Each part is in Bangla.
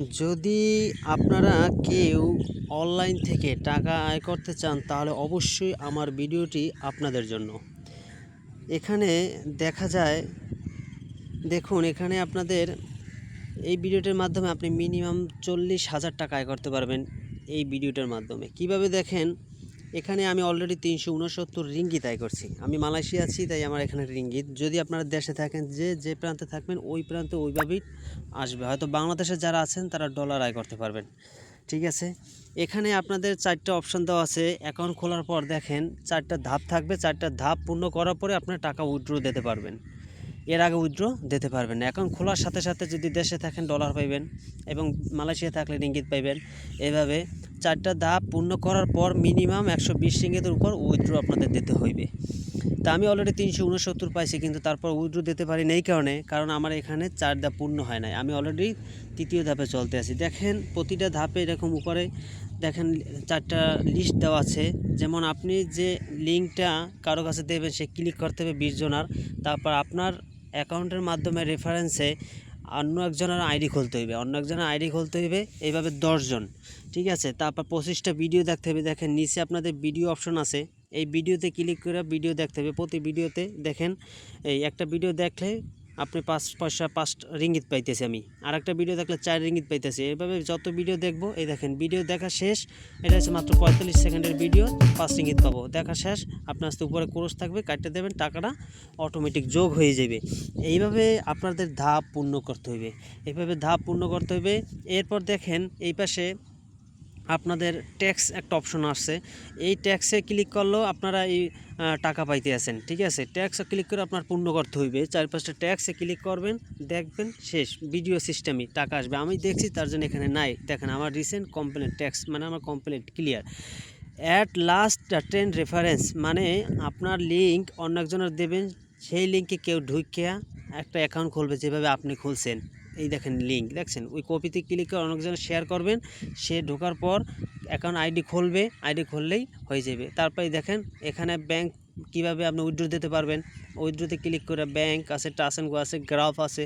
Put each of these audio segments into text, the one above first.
যদি আপনারা কেউ অনলাইন থেকে টাকা আয় করতে চান, তাহলে অবশ্যই আমার ভিডিওটি আপনাদের জন্য। এখানে দেখা যায়, দেখুন, এখানে আপনাদের এই ভিডিওটির মাধ্যমে আপনি মিনিমাম চল্লিশ হাজার টাকা আয় করতে পারবেন এই ভিডিওটার মাধ্যমে। কীভাবে দেখেন? এখানে আমি অলরেডি তিনশো উনসত্তর রিঙ্গিত আয় করছি। আমি মালয়েশিয়া আছি, তাই আমার এখানে রিঙ্গিত যদি আপনারা দেশে থাকেন, যে যে প্রান্তে থাকবেন, ওই প্রান্তে ওইভাবেই আসবে। হয়তো বাংলাদেশে যারা আছেন, তারা ডলার আয় করতে পারবেন। ঠিক আছে? এখানে আপনাদের চারটা অপশন দেওয়া আছে। অ্যাকাউন্ট খোলার পর দেখেন, চারটা ধাপ থাকবে। চারটা ধাপ পূর্ণ করার পরে আপনার টাকা উইথড্র দিতে পারবেন। এর আগে উইথড্র দিতে পারবেন। অ্যাকাউন্ট খোলার সাথে সাথে যদি দেশে থাকেন ডলার পাইবেন এবং মালয়েশিয়া থাকলে রিঙ্গিত পাইবেন। এভাবে চারটা ধাপ পূর্ণ করার পর মিনিমাম একশো বিশ রিঙ্গিতের উপর উইথড্র আপনাদের দিতে হইবে। তা আমি অলরেডি তিনশো উনসত্তর পাইছি, কিন্তু তারপর উইথড্র দিতে পারি না এই কারণে, কারণ আমার এখানে চার ধাপ পূর্ণ হয় নাই। আমি অলরেডি তৃতীয় ধাপে চলতে আছি। দেখেন, প্রতিটা ধাপে এরকম উপরে দেখেন, চারটা লিস্ট দেওয়া আছে। যেমন আপনি যে লিঙ্কটা কারও কাছে দেবেন, সে ক্লিক করতে হবে বিশ জনার তারপর আপনার অ্যাকাউন্টের মাধ্যমে রেফারেন্সে অন্য একজনের আইডি খুলতে হইবে, অন্য একজনের আইডি খুলতে হইবে, এইভাবে দশজন, ঠিক আছে? তারপর পঁচিশটা ভিডিও দেখতে হবে, দেখেন নিচে আপনাদের ভিডিও অপশন আছে, এই ভিডিওতে ক্লিক করে ভিডিও দেখতে হবে, প্রতি ভিডিওতে দেখেন, এই একটা ভিডিও দেখলে আপনি পাঁচ পয়সা পাঁচ রিঙ্গিত পাইতেছি আমি। আর একটা ভিডিও দেখলে চার রিঙ্গিত পাইতেছি। এইভাবে যত ভিডিও দেখব, এই দেখেন ভিডিও দেখা শেষ, এটা হচ্ছে মাত্র পঁয়তাল্লিশ সেকেন্ডের ভিডিও পাঁচ রিঙ্গিত পাবো। দেখা শেষ আপনার আস্তে উপরে ক্রোশ থাকবে, কাটতে দেবেন, টাকাটা অটোমেটিক যোগ হয়ে যাবে। এইভাবে আপনাদের ধাপ পূর্ণ করতে হইবে। এইভাবে ধাপ পূর্ণ করতে হইবে। এরপর দেখেন, এই পাশে আপনাদের ট্যাক্স একটা অপশন আসছে। এই ট্যাক্সে ক্লিক করলেও আপনারা এই টাকা পাইতে আছেন, ঠিক আছে? ট্যাক্সে ক্লিক করে আপনার পূর্ণ করতে হইবে। চার পাঁচটা ট্যাক্সে ক্লিক করবেন, দেখবেন, শেষ ভিডিও সিস্টেমই টাকা আসবে। আমি দেখছি তার জন্য এখানে নাই। দেখেন, আমার রিসেন্ট কমপ্লেন ট্যাক্স মানে আমার complain clear at last train reference মানে আপনার লিঙ্ক অন্য একজনের দেবেন, সেই লিঙ্কে কেউ ঢুকিয়া একটা অ্যাকাউন্ট খুলবে যেভাবে আপনি খুলছেন। এই দেখেন লিঙ্ক দেখছেন? ওই কপিতে ক্লিক করে অনেকজন শেয়ার করবেন, সে ঢোকার পর অ্যাকাউন্ট আইডি খুলবে আইডি খুললেই হয়ে যাবে। তারপরে দেখেন, এখানে ব্যাংক কীভাবে আপনি উইথড্র দিতে পারবেন? উইথড্রোতে ক্লিক করে ব্যাংক আছে টাচ অ্যান্ড গো আছে গ্রাফ আছে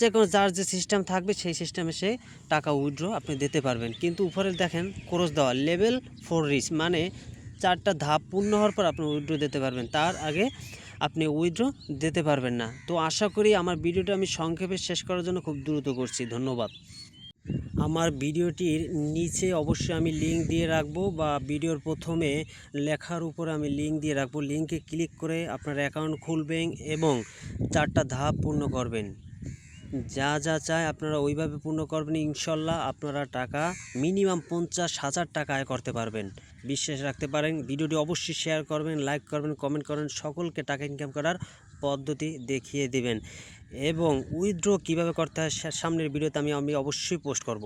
যে কোনো যার যে সিস্টেম থাকবে, সেই সিস্টেমে সে টাকা উইথড্র আপনি দিতে পারবেন। কিন্তু উপরে দেখেন ক্রস দেওয়া লেভেল ফোর রিচ মানে চারটা ধাপ পূর্ণ হওয়ার পর আপনি উইথড্র দিতে পারবেন। তার আগে আপনি উইথড্র দিতে পারবেন না। তো আশা করি আমার ভিডিওটা আমি সংক্ষেপে শেষ করার জন্য খুব দ্রুত করছি। ধন্যবাদ। আমার ভিডিওটির নিচে অবশ্যই আমি লিঙ্ক দিয়ে রাখব বা ভিডিওর প্রথমে লেখার উপরে আমি লিঙ্ক দিয়ে রাখব। লিঙ্কে ক্লিক করে আপনার অ্যাকাউন্ট খুলবেন এবং চারটা ধাপ পূর্ণ করবেন। যা যা চায় আপনারা ওইভাবে পূর্ণ করবেন। ইনশাল্লাহ আপনারা টাকা মিনিমাম পঞ্চাশ হাজার টাকা আয় করতে পারবেন। বিশ্বাস রাখতে পারেন, ভিডিওটি অবশ্যই শেয়ার করবেন লাইক করবেন কমেন্ট করবেন, সকলকে টাকা ইনকাম করার পদ্ধতি দেখিয়ে দেবেন। এবং উইথড্র কীভাবে করতে হয় সামনের ভিডিওতে আমি আমি অবশ্যই পোস্ট করব।